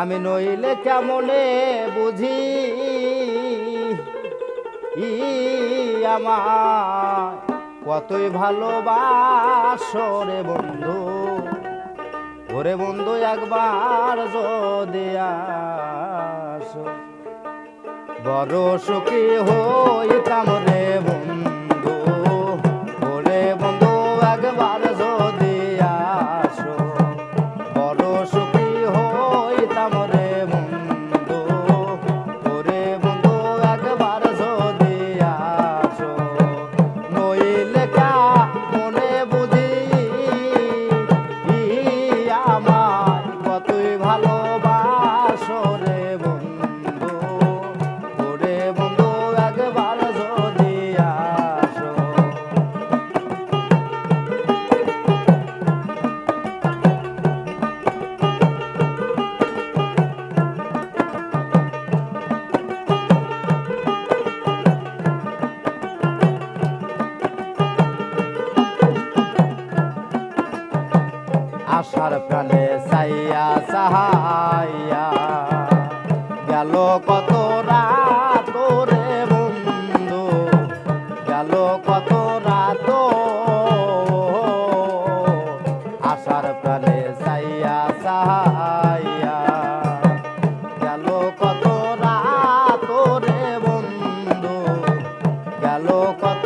আমি নইলে কেমনে বুঝি? ই আমার কতই ভালোবাসো রে বন্ধু? ওরে বন্ধু, একবার যদি আসো, বড় সুখী হইতাম রে বন্ধু। আশার প্রাণে সাইয়া সাহাইয়া। গেল কত রাত রে বন্ধু, গেল কত রাত। আশার প্রাণে সাইয়া সাহাইয়া। গেল কত রাত রে বন্ধু, গেল কত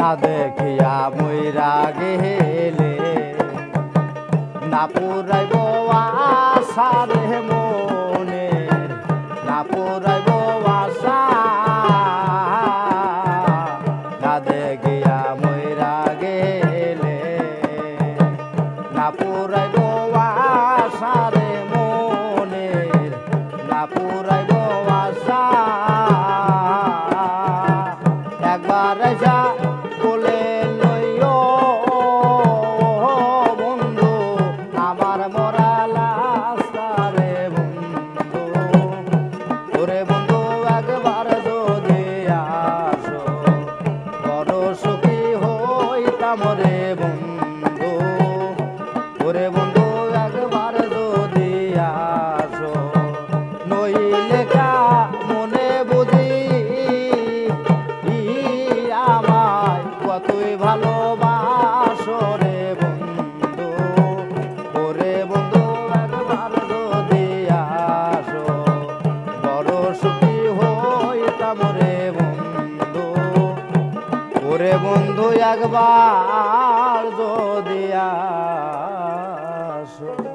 না দেখিয়া মইরা গেলে না পুরাইব আশা রে মনে না পুরাইব রে বন্ধু একবার যদি আসো।